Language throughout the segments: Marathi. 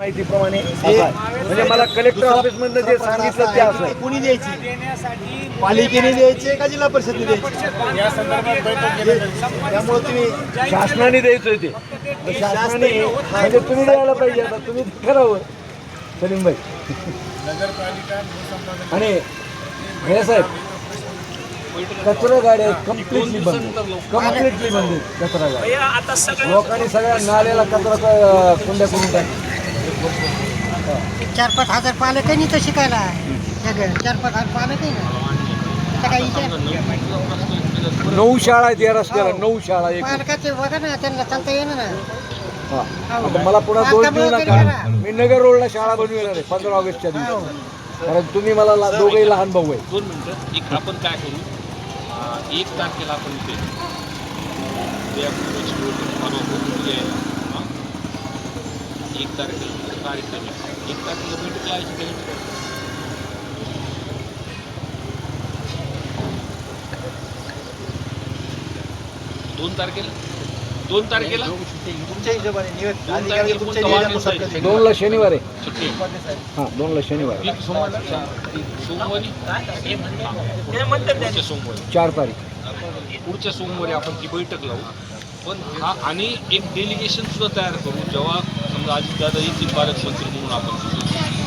माहितीप्रमाणे. म्हणजे मला कलेक्टर ऑफिस मधनं जे सांगितलं ते असं. कुणी द्यायची? पालिकेने द्यायचे का जिल्हा परिषदने द्यायचे? या संदर्भात बैठक घेण्यात त्यामुळे तुम्ही शासनाने द्यायचं ते. तर शासनाने म्हणजे तुम्ही द्यायला पाहिजे आता. तुम्ही करावं सलीमभाई. नगरपालिका भूसंपादन आणि हे साहेब कचरा गाड्या कम्प्लिटली बंद कम्प्लिटली बंद कचरा गाड्या. लोकांनी सगळ्या नाल्याला कचरा क- कुंड्या करून टाकल्या. चार पाच हजार पालक आहे तर शिकायला. सगळं. चार पाच हजार पालक आहे ना. आता काही विचार. नऊ शाळा आहेत या रस्त्याला नऊ शाळा एक पालकाचे बघा ना त्यांना चालता येणार ना. हा. आता मला पुन्हा दोष देऊ नका मी नगर रोडला शाळा बनविणार आहे पंधरा ऑगस्टच्या दिवशी. कारण तुम्ही मला दोघंही लहान भाऊ आहे. दोन मिनटं. एक आपण काय करू? एक तारखेला आपण एक तारखेला कार्यक्रम आहे. एक तारखेला बैठक लावायची काही दोन तारखेला? दोन तारखेला? तुमच्या हिशोबाने दोन तारखेला कोणता वार आहे? दोनला शनिवार आहे. सुट्टी. हां दोनला शनिवार आहे. सोमवारी पुढच्या सोमवारी. चार तारीख. पुढच्या सोमवारी आपण ती बैठक लावू. पण हा आणि एक डेलिगेशन सुद्धा तयार करू. जेव्हा समजा अजितदादा येतील पालकमंत्री म्हणून आपण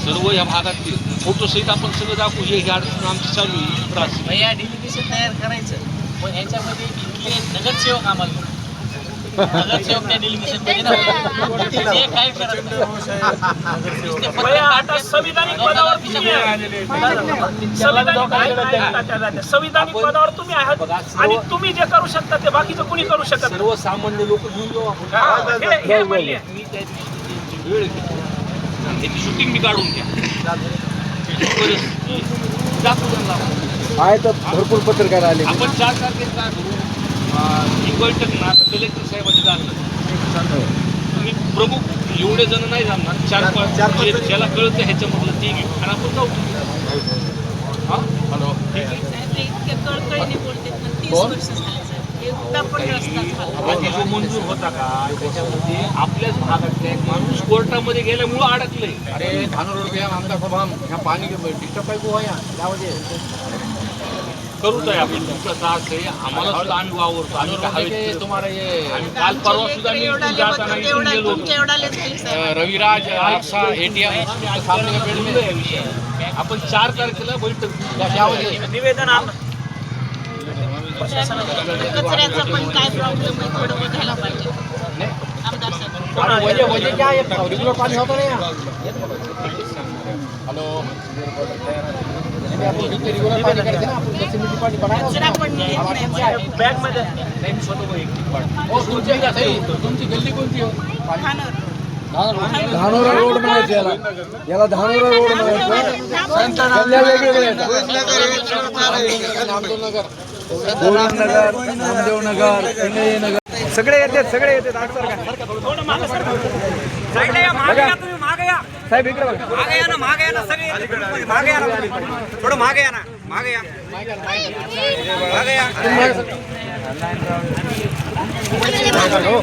सर्व या भागातील फोटोसहित आपण सगळं दाखवू हे ही अडचण आमची चालू आहे त्रास. या डेलिगेशन तयार करायचं पण ह्याच्यामध्ये इथले नगरसेवक आम्हाला नगरसेवक त्या. ते काय करत नाही. संविधानिक पदावर तुम्ही आहे. संविधानिक संविधानिक पदावर तुम्ही आहात आणि तुम्ही जे करू शकता ते बाकीचं कुणी करू शकत नाही. सर्वसामान्य लोक घेऊन जाऊ आपण हा, हे- हे म्हणले. मी त्या दिवशी त्यांची वेळ घेतली आणि त्याची शूटिंग मी काढून घ्या. आहे तर भरपूर पत्रकार आले. आपण चार तारखेला काय करू अं, ही बैठक ना कलेक्टर साहेबांची जाणार तुम्ही प्रमुख एवढे जण नाही जाणार चार पाच. ज्याला कळतं ह्याच्यामधलं ते घेऊ आणि आपण जाऊ. हा? हॅलो कळकळीने बोलते पण तीस वर्ष झाले जो मंजूर होता का त्याच्यामध्ये आपल्याच भागातल्या एक माणूस कोर्टामध्ये गेल्यामुळं अडकलंय अरे धानोर रोड आमदार सभा ह्या पाणी डिस्टर्ब पाहिजे हो या. त्यामध्ये करूच आहे आपण. तुमचा त्रास आहे. आम्हाला सुद्धा आम्ही वावरतो. आम्ही काय तुम्हाला ये आम्ही काल परवा सुद्धा मी इथून जाताना इथून गेलो. होतो. एवढाले झाले सर रविराज एटीएम सामने का. आपण चार तारखेला बैठक. निवेदन आप- कचऱ्याचा पण काय प्रॉब्लेम आहे? थोडं बघायला पाहिजे. आमदार है कचरा पण नीट नाही. हो तुमची सही तुमची गल्ली कोणती हो? धानोरा. रोड म्हणायचं याला. याला धानोरा रोड म्हणायचं. कल्याण नगर. गोविंदनगर नामदेव नगर पिंगळी नगर सगळे येतात सगळे येतात आठ या. साहेब इकडे बघा मागं या ना, मागं या ना, सगळे. मागं या ना. थोडं मागे या ना मागे या मागे या हो.